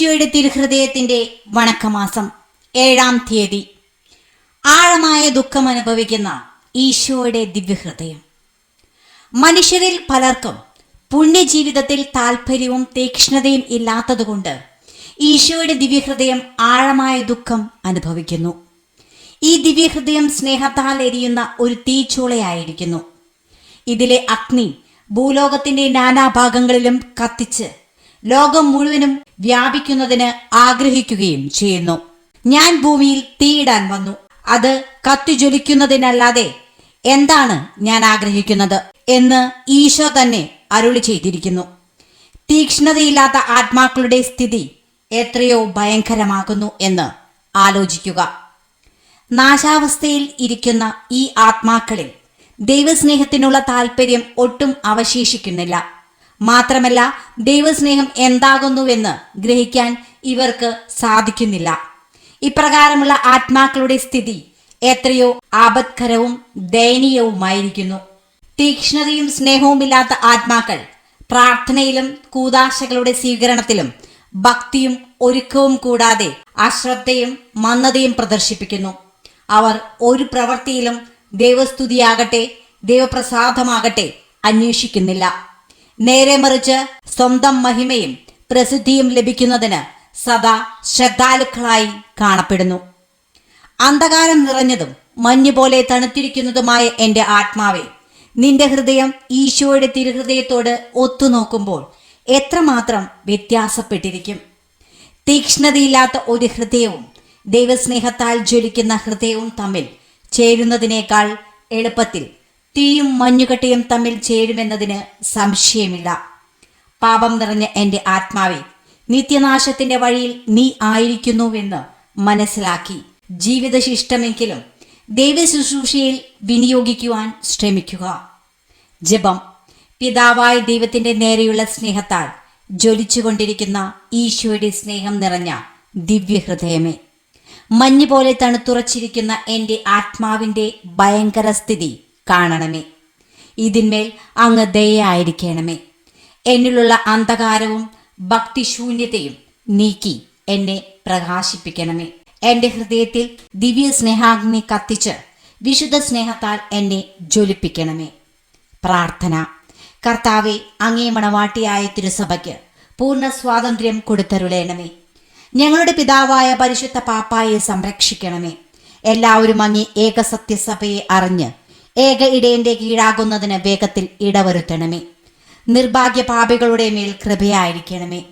ഈശോയുടെ തിരുഹൃദയത്തിന്റെ വണക്കമാസം ഏഴാം തീയതി. ആഴമായ ദുഃഖം അനുഭവിക്കുന്ന ഈശോയുടെ ദിവ്യഹൃദയം. മനുഷ്യരിൽ പലർക്കും പുണ്യജീവിതത്തിൽ താല്പര്യവും തീക്ഷ്ണതയും ഇല്ലാത്തതുകൊണ്ട് ഈശോയുടെ ദിവ്യഹൃദയം ആഴമായ ദുഃഖം അനുഭവിക്കുന്നു. ഈ ദിവ്യഹൃദയം സ്നേഹത്താൽ എരിയുന്ന ഒരു തീച്ചൂളയായിരിക്കുന്നു. ഇതിലെ അഗ്നി ഭൂലോകത്തിന്റെ നാനാഭാഗങ്ങളിലും കത്തിച്ച് ലോകം മുഴുവനും വ്യാപിക്കുന്നതിന് ആഗ്രഹിക്കുകയും ചെയ്യുന്നു. ഞാൻ ഭൂമിയിൽ തീയിടാൻ വന്നു. അത് കത്തിജ്വലിക്കുന്നതിനല്ലാതെ എന്താണ് ഞാൻ ആഗ്രഹിക്കുന്നത് എന്ന് ഈശോ തന്നെ അരുളി ചെയ്തിരിക്കുന്നു. തീക്ഷ്ണതയില്ലാത്ത ആത്മാക്കളുടെ സ്ഥിതി എത്രയോ ഭയങ്കരമാകുന്നു എന്ന് ആലോചിക്കുക. നാശാവസ്ഥയിൽ ഇരിക്കുന്ന ഈ ആത്മാക്കളിൽ ദൈവസ്നേഹത്തിനുള്ള താല്പര്യം ഒട്ടും അവശേഷിക്കുന്നില്ല. മാത്രമല്ല ദൈവസ്നേഹം എന്താകുന്നുവെന്ന് ഗ്രഹിക്കാൻ ഇവർക്ക് സാധിക്കുന്നില്ല. ഇപ്രകാരമുള്ള ആത്മാക്കളുടെ സ്ഥിതി എത്രയോ ആപത്കരവും ദയനീയവുമായിരിക്കുന്നു. തീക്ഷ്ണതയും സ്നേഹവുമില്ലാത്ത ആത്മാക്കൾ പ്രാർത്ഥനയിലും കൂതാശകളുടെ സ്വീകരണത്തിലും ഭക്തിയും ഒരുക്കവും കൂടാതെ അശ്രദ്ധയും മന്ദതയും പ്രദർശിപ്പിക്കുന്നു. അവർ ഒരു പ്രവൃത്തിയിലും ദൈവസ്തുതിയാകട്ടെ ദൈവപ്രസാദമാകട്ടെ അന്വേഷിക്കുന്നില്ല. നേരെ മറിച്ച് സ്വന്തം മഹിമയും പ്രസിദ്ധിയും ലഭിക്കുന്നതിന് സദാ ശ്രദ്ധാലുക്കളായി കാണപ്പെടുന്നു. അന്ധകാരം നിറഞ്ഞതും മഞ്ഞുപോലെ തണുത്തിരിക്കുന്നതുമായ എന്റെ ആത്മാവെ നിന്റെ ഹൃദയം ഈശോയുടെ തിരുഹൃദയത്തോട് ഒത്തുനോക്കുമ്പോൾ എത്രമാത്രം വ്യത്യാസപ്പെട്ടിരിക്കും. തീക്ഷ്ണതയില്ലാത്ത ഒരു ഹൃദയവും ദൈവസ്നേഹത്താൽ ജ്വലിക്കുന്ന ഹൃദയവും തമ്മിൽ ചേരുന്നതിനേക്കാൾ എളുപ്പത്തിൽ തീയും മഞ്ഞുകട്ടയും തമ്മിൽ ചേരുമെന്നതിന് സംശയമില്ല. പാപം നിറഞ്ഞ എന്റെ ആത്മാവെ നിത്യനാശത്തിന്റെ വഴിയിൽ നീ ആയിരിക്കുന്നുവെന്ന് മനസ്സിലാക്കി ജീവിതശിഷ്ടമെങ്കിലും ദൈവശുശ്രൂഷയിൽ വിനിയോഗിക്കുവാൻ ശ്രമിക്കുക. ജപം. പിതാവായ ദൈവത്തിന്റെ നേരെയുള്ള സ്നേഹത്താൽ ജ്വലിച്ചുകൊണ്ടിരിക്കുന്ന ഈശോയുടെ സ്നേഹം നിറഞ്ഞ ദിവ്യഹൃദയമേ മഞ്ഞ് പോലെ തണുത്തുറച്ചിരിക്കുന്ന എന്റെ ആത്മാവിന്റെ ഭയങ്കര സ്ഥിതി കാണണമേ. ഇതിന്മേൽ അങ്ങ് ദയായിരിക്കണമേ എന്നിലുള്ള അന്ധകാരവും ഭക്തിശൂന്യതയും നീക്കി എന്നെ പ്രകാശിപ്പിക്കണമേ. എന്റെ ഹൃദയത്തിൽ ദിവ്യ സ്നേഹാഗ്നി കത്തിച്ച് വിശുദ്ധ സ്നേഹത്താൽ എന്നെ ജ്വലിപ്പിക്കണമേ. പ്രാർത്ഥന. കർത്താവെ അങ്ങേ മണവാട്ടിയായ തിരുസഭയ്ക്ക് പൂർണ സ്വാതന്ത്ര്യം കൊടുത്തരുളേണമേ. ഞങ്ങളുടെ പിതാവായ പരിശുദ്ധ പാപ്പായെ സംരക്ഷിക്കണമേ. എല്ലാവരും അങ്ങേ ഏകസത്യസഭയെ അറിഞ്ഞ് ഏക ഇടയന്റെ കീഴാകുന്നതിന് വേഗത്തിൽ ഇടവരുത്തണമേ. നിർഭാഗ്യ പാപികളുടെ മേൽ കൃപയായിരിക്കണമേ.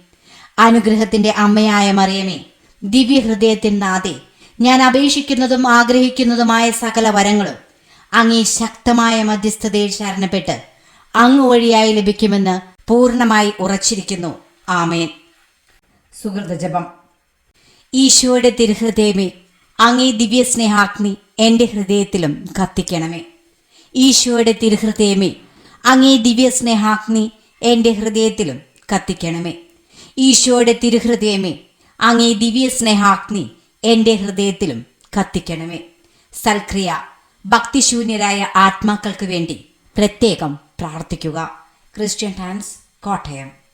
അനുഗ്രഹത്തിന്റെ അമ്മയായ മറിയമേ ദിവ്യഹൃദയത്തിൻ നാഥേ ഞാൻ അപേക്ഷിക്കുന്നതും ആഗ്രഹിക്കുന്നതുമായ സകല വരങ്ങളും അങ്ങേ ശക്തമായ മധ്യസ്ഥതയിൽ ശരണപ്പെട്ട് അങ്ങ് വഴിയായി ലഭിക്കുമെന്ന് പൂർണമായി ഉറച്ചിരിക്കുന്നു. ആമേൻ. സുഹൃത ജപം. ഈശോയുടെ തിരുഹൃദയമേ അങ്ങേ ദിവ്യസ്നേഹാഗ്നി എന്റെ ഹൃദയത്തിലും കത്തിക്കണമേ. ഈശോയുടെ തിരുഹൃദയമേ അങ്ങേ ദിവ്യ സ്നേഹാഗ്നി എന്റെ ഹൃദയത്തിലും കത്തിക്കണമേ. ഈശോയുടെ തിരുഹൃദയമേ അങ്ങേ ദിവ്യ സ്നേഹാഗ്നി എന്റെ ഹൃദയത്തിലും കത്തിക്കണമേ. സൽക്രിയ ഭക്തിശൂന്യരായ ആത്മാക്കൾക്ക് വേണ്ടി പ്രത്യേകം പ്രാർത്ഥിക്കുക. Christian Hans Kottayam.